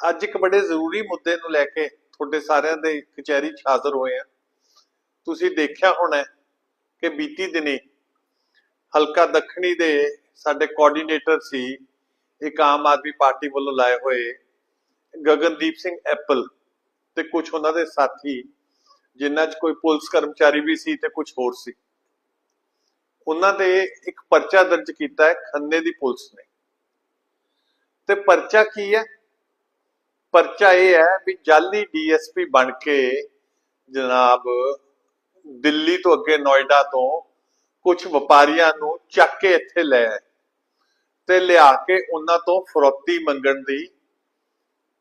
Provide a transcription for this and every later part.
ਅੱਜ ਇੱਕ ਬੜੇ ਜ਼ਰੂਰੀ ਮੁੱਦੇ ਨੂੰ ਲੈ ਕੇ ਤੁਹਾਡੇ ਸਾਰਿਆਂ ਦੇ ਕਚਹਿਰੀ ਹਾਜ਼ਰ ਹੋਏ ਆ। ਤੁਸੀਂ ਦੇਖਿਆ ਹੋਣਾ ਕਿ ਬੀਤੀ ਦਿਨੀ ਹਲਕਾ ਦੱਖਣੀ ਦੇ ਸਾਡੇ ਕੋਆਰਡੀਨੇਟਰ ਸੀ, ਇੱਕ ਆਮ ਆਦਮੀ ਪਾਰਟੀ ਵੱਲੋਂ ਲਾਏ ਹੋਏ ਗਗਨਦੀਪ ਸਿੰਘ ਐਪਲ ਤੇ ਕੁਝ ਉਹਨਾਂ ਦੇ ਸਾਥੀ, ਜਿਨ੍ਹਾਂ 'ਚ ਕੋਈ ਪੁਲਿਸ ਕਰਮਚਾਰੀ ਵੀ ਸੀ ਤੇ ਕੁਝ ਹੋਰ ਸੀ। ਉਹਨਾਂ ਦੇ ਇੱਕ ਪਰਚਾ ਦਰਜ ਕੀਤਾ ਹੈ ਖੰਨੇ ਦੀ ਪੁਲਿਸ ਨੇ। ਤੇ ਪਰਚਾ ਕੀ ਹੈ? ਪਰਚਾ ਇਹ ਹੈ ਵੀ ਜਾਲੀ ਡੀਐਸਪੀ ਬਣ ਕੇ ਜਨਾਬ ਦਿੱਲੀ ਤੋਂ ਅੱਗੇ ਨੋਇਡਾ ਤੋਂ ਕੁਝ ਵਪਾਰੀਆਂ ਨੂੰ ਚੱਕ ਕੇ ਇੱਥੇ ਲੈ ਆਏ ਤੇ ਲਿਆ ਕੇ ਉਹਨਾਂ ਤੋਂ ਫਰੋਤੀ ਮੰਗਣ ਦੀ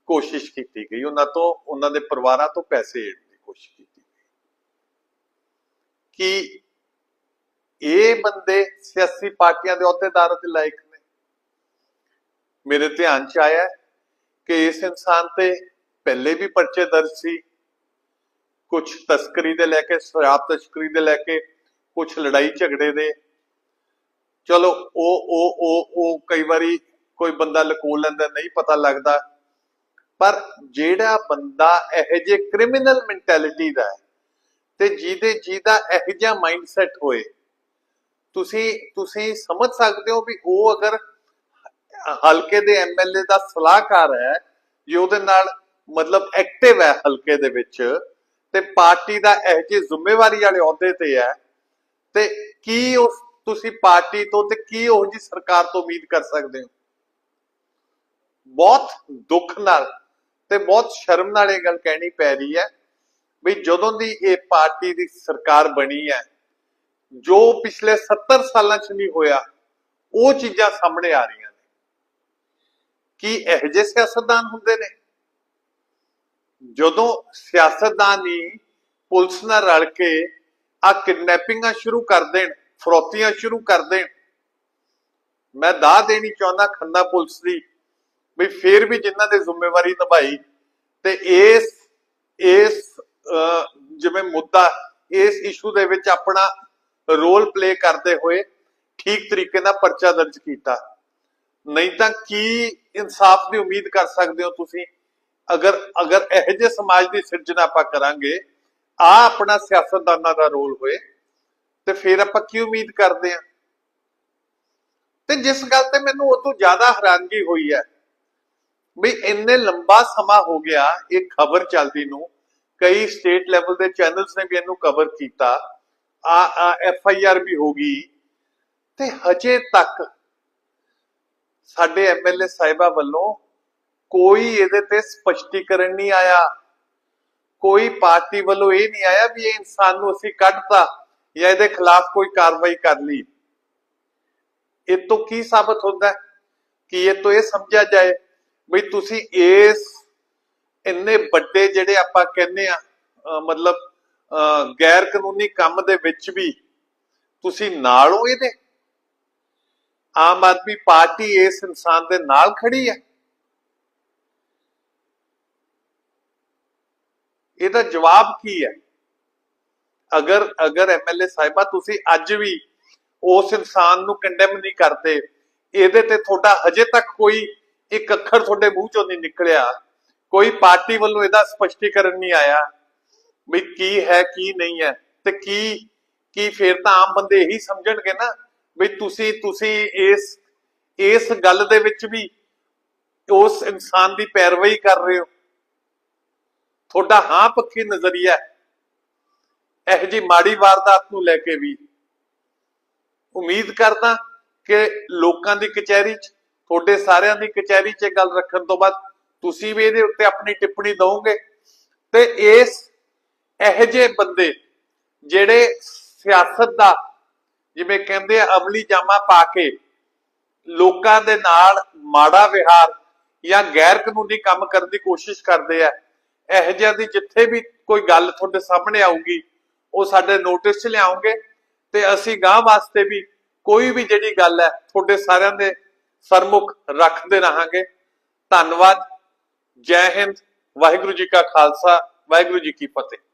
ਕੋਸ਼ਿਸ਼ ਕੀਤੀ ਗਈ। ਉਹਨਾਂ ਤੋਂ, ਉਹਨਾਂ ਦੇ ਪਰਿਵਾਰਾਂ ਤੋਂ ਪੈਸੇ ਲੈਣ ਦੀ ਕੋਸ਼ਿਸ਼ ਕੀਤੀ ਗਈ। ਕਿ ਇਹ ਬੰਦੇ ਸਿਆਸੀ ਪਾਰਟੀਆਂ ਦੇ ਅਹੁਦੇਦਾਰਾਂ ਦੇ ਲਾਇਕ ਨੇ। ਮੇਰੇ ਧਿਆਨ ਚ ਆਇਆ ਹੈ ਕਿ ਇਸ ਇਨਸਾਨ ਤੇ ਪਹਿਲੇ ਵੀ ਪਰਚੇ ਦਰਜ ਕੁਝ ਤਸਕਰੀ ਦੇ ਲੈ ਕੇ, ਸ਼ਰਾਬ ਤਸਕਰੀ ਦੇ ਲੈ ਕੇ ਕੁਝ ਲੜਾਈ ਝਗੜੇ ਦੇ। ਚਲੋ, ਉਹ ਉਹ ਉਹ ਉਹ ਕਈ ਵਾਰੀ ਕੋਈ ਬੰਦਾ ਲਕੋ ਲੈਂਦਾ, ਨਹੀਂ ਪਤਾ ਲੱਗਦਾ। ਪਰ ਜਿਹੜਾ ਬੰਦਾ ਇਹ ਜਿਹੇ ਕ੍ਰਿਮੀਨਲ ਮੈਂਟੈਲਿਟੀ ਦਾ ਹੈ ਤੇ ਜਿਹਦੇ, ਜਿਹਦਾ ਇਹ ਜਿਹਾ ਮਾਈਂਡਸੈਟ ਹੋਏ, ਤੁਸੀਂ ਤੁਸੀਂ ਸਮਝ ਸਕਦੇ ਹੋ ਵੀ ਉਹ ਅਗਰ ਹਲਕੇ ਦੇ ਐਮਐਲਏ ਦਾ ਸਲਾਹਕਾਰ ਹੈ ਜੇ ਉਹਦੇ ਨਾਲ ਮਤਲਬ ਐਕਟਿਵ ਹੈ ਹਲਕੇ ਦੇ ਵਿੱਚ ਤੇ ਪਾਰਟੀ ਦਾ ਇਹ ਜਿਹੀ ਜ਼ਿੰਮੇਵਾਰੀ ਵਾਲੇ ਅਹੁਦੇ ਤੇ ਹੈ। ਤੇ ਕੀ ਉਸ ਤੁਸੀਂ ਪਾਰਟੀ ਤੋਂ ਤੇ ਕੀ ਉਹ ਜੀ ਸਰਕਾਰ ਤੋਂ ਉਮੀਦ ਕਰ ਸਕਦੇ ਹੋ? ਬਹੁਤ ਦੁੱਖ ਨਾਲ ਤੇ ਬਹੁਤ ਸ਼ਰਮ ਨਾਲ ਇਹ ਗੱਲ ਕਹਿਣੀ ਪੈ ਰਹੀ ਹੈ ਵੀ ਜਦੋਂ ਦੀ ਇਹ ਪਾਰਟੀ ਦੀ ਸਰਕਾਰ ਬਣੀ ਹੈ, ਜੋ ਪਿਛਲੇ 70 ਸਾਲਾਂ 'ਚ ਨਹੀਂ ਹੋਇਆ, ਉਹ ਚੀਜ਼ਾਂ ਸਾਹਮਣੇ ਆ ਰਹੀਆਂ ਕੀ ਇਹੋ ਜਿਹੇ ਸਿਆਸਤਦਾਨ ਹੁੰਦੇ ਨੇ? ਜਦੋਂ ਸਿਆਸਤਦਾਨ ਹੀ ਪੁਲਿਸ ਨਾਲ ਰਲ ਕੇ ਆ ਕਿਡਨੈਪਿੰਗਾਂ ਸ਼ੁਰੂ ਕਰ ਦੇਣ, ਫਰੋਤੀਆਂ ਸ਼ੁਰੂ ਕਰ ਦੇਣ, ਮੈਂ ਦਾਅ ਦੇਣੀ ਚਾਹੁੰਦਾ ਖੰਨਾ ਪੁਲਿਸ ਦੀ ਵੀ ਫੇਰ ਵੀ ਜਿਨ੍ਹਾਂ ਦੇ ਜ਼ਿੰਮੇਵਾਰੀ ਨਿਭਾਈ ਤੇ ਇਸ ਇਸ ਜਿਵੇਂ ਮੁੱਦਾ, ਇਸ ਇਸ਼ੂ ਦੇ ਵਿੱਚ ਆਪਣਾ ਰੋਲ ਪਲੇ ਕਰਦੇ ਹੋਏ ਠੀਕ ਤਰੀਕੇ ਨਾਲ ਪਰਚਾ ਦਰਜ ਕੀਤਾ। ਨਹੀਂ ਤਾਂ ਕੀ ਇਨਸਾਫ ਦੀ ਉਮੀਦ ਕਰ ਸਕਦੇ ਹੋ ਤੁਸੀਂ। ਅਗਰ ਅਗਰ ਇਹੋ ਜਿਹੇ ਸਮਾਜ ਦੀ ਸਿਰਜਣਾ ਆਪਾਂ ਕਰਾਂਗੇ, ਆ ਆਪਣਾ ਸਿਆਸਤਦਾਨਾਂ ਦਾ ਰੋਲ ਹੋਏ, ਤੇ ਫਿਰ ਆਪਾਂ ਕੀ ਉਮੀਦ ਕਰਦੇ ਆ ਤੇ ਜਿਸ ਗੱਲ ਤੇ ਮੈਨੂੰ ਉਹ ਤੋਂ ਜ਼ਿਆਦਾ ਹੈਰਾਨਗੀ ਹੋਈ ਹੈ, ਵੀ ਇੰਨੇ ਲੰਬਾ ਸਮਾਂ ਹੋ ਗਿਆ ਇਹ ਖਬਰ ਚੱਲਦੀ ਨੂੰ, ਕਈ ਸਟੇਟ ਲੈਵਲ ਦੇ ਚੈਨਲਸ ਨੇ ਵੀ ਇਹਨੂੰ ਕਵਰ ਕੀਤਾ ਆ, ਐਫ ਆਈ ਆਰ ਵੀ ਹੋ ਗਈ, ਤੇ ਹਜੇ ਤੱਕ ਸਾਡੇ ਐਮਐਲਏ ਸਾਹਿਬਾ ਵੱਲੋਂ ਕੋਈ ਇਹਦੇ ਤੇ ਸਪਸ਼ਟੀਕਰਨ ਨਹੀਂ ਆਇਆ। ਕੋਈ ਪਾਰਟੀ ਵੱਲੋਂ ਇਹ ਨਹੀਂ ਆਇਆ ਵੀ ਇਹ ਇਨਸਾਨ ਨੂੰ ਅਸੀਂ ਕੱਢਤਾ ਜਾਂ ਇਹਦੇ ਖਿਲਾਫ ਕੋਈ ਕਾਰਵਾਈ ਕਰ ਲਈ। ਇਹ ਤੋਂ ਕੀ ਸਾਬਤ ਹੁੰਦਾ ਹੈ ਕਿ ਇਹ ਤੋਂ ਇਹ ਸਮਝਿਆ ਜਾਏ ਵੀ ਤੁਸੀਂ ਇਸ ਇੰਨੇ ਵੱਡੇ ਜਿਹੜੇ ਆਪਾਂ ਕਹਿੰਦੇ ਆ ਮਤਲਬ ਗੈਰ ਕਾਨੂੰਨੀ ਕੰਮ ਦੇ ਵਿੱਚ ਵੀ ਤੁਸੀਂ ਨਾਲ ਹੋ ਇਹਦੇ ਆਮ ਆਦਮੀ ਪਾਰਟੀ ਇਸ ਇਨਸਾਨ ਦੇ ਨਾਲ ਖੜੀ ਹੈ। ਇਹਦਾ ਜਵਾਬ ਕੀ ਹੈ? ਅਗਰ ਅਗਰ ਐਮਐਲਏ ਸਾਹਿਬਾ ਤੁਸੀਂ ਅੱਜ ਵੀ ਉਸ ਇਨਸਾਨ ਨੂੰ ਕੰਡੈਮ ਨਹੀਂ ਕਰਦੇ, ਇਹਦੇ ਤੇ ਤੁਹਾਡਾ ਹਜੇ ਤੱਕ ਕੋਈ ਇੱਕ ਅੱਖਰ ਤੁਹਾਡੇ ਮੂੰਹ ਚੋਂ ਨਹੀਂ ਨਿਕਲਿਆ, ਕੋਈ ਪਾਰਟੀ ਵੱਲੋਂ ਇਹਦਾ ਸਪਸ਼ਟੀਕਰਨ ਨਹੀਂ ਆਇਆ, ਵੀ ਕੀ ਹੈ, ਕੀ ਨਹੀਂ ਹੈ, ਤੇ ਕੀ ਕੀ ਫਿਰ ਤਾਂ ਆਮ ਬੰਦੇ ਇਹੀ ਸਮਝਣਗੇ ਨਾ ਵੀ ਤੁਸੀਂ ਤੁਸੀਂ ਇਸ ਇਸ ਗੱਲ ਦੇ ਵਿੱਚ ਵੀ ਉਸ ਇਨਸਾਨ ਦੀ ਪੈਰਵਾਈ ਕਰ ਰਹੇ ਹੋ। ਤੁਹਾਡਾ ਹਾਂ ਪੱਖੀ ਨਜ਼ਰੀਆ ਹੈ। ਇਹ ਜੀ ਮਾੜੀ ਵਾਰਦਾਤ ਨੂੰ ਲੈ ਕੇ ਵੀ। ਉਮੀਦ ਕਰਦਾ ਕਿ ਲੋਕਾਂ ਦੀ ਕਚਹਿਰੀ 'ਚ, ਤੁਹਾਡੇ ਸਾਰਿਆਂ ਦੀ ਕਚਹਿਰੀ 'ਚ ਗੱਲ ਰੱਖਣ ਤੋਂ ਬਾਅਦ ਤੁਸੀਂ ਵੀ ਇਹਦੇ ਉੱਤੇ ਆਪਣੀ ਟਿੱਪਣੀ ਦਿਓਗੇ ਤੇ ਇਸ ਇਹੋ ਜਿਹੇ ਬੰਦੇ ਜਿਹੜੇ ਸਿਆਸਤ ਦਾ ਜਿਵੇਂ ਕਹਿੰਦੇ ਆ, ਅਮਲੀ ਜਾਮਾ ਪਾ ਕੇ ਲੋਕਾਂ ਦੇ ਨਾਲ ਮਾੜਾ ਵਿਹਾਰ ਜਾਂ ਗੈਰ ਕਾਨੂੰਨੀ ਕੰਮ ਕਰਨ ਦੀ ਕੋਸ਼ਿਸ਼ ਕਰਦੇ ਆ, ਇਹੋ ਜਿਹਾ ਦੀ ਜਿੱਥੇ ਵੀ ਕੋਈ ਗੱਲ ਤੁਹਾਡੇ ਸਾਹਮਣੇ ਆਊਗੀ, ਉਹ ਸਾਡੇ ਨੋਟਿਸ 'ਚ ਲਿਆਉਂਗੇ ਤੇ ਅਸੀਂ ਗਾਂ ਵਾਸਤੇ ਵੀ ਕੋਈ ਵੀ ਜਿਹੜੀ ਗੱਲ ਹੈ, ਤੁਹਾਡੇ ਸਾਰਿਆਂ ਦੇ ਸਰਮੁਖ ਰੱਖਦੇ ਰਹਾਂਗੇ। ਧੰਨਵਾਦ। ਜੈ ਹਿੰਦ। ਵਾਹਿਗੁਰੂ ਜੀ ਕਾ ਖਾਲਸਾ। ਵਾਹਿਗੁਰੂ ਜੀ ਕੀ ਫਤਿਹ।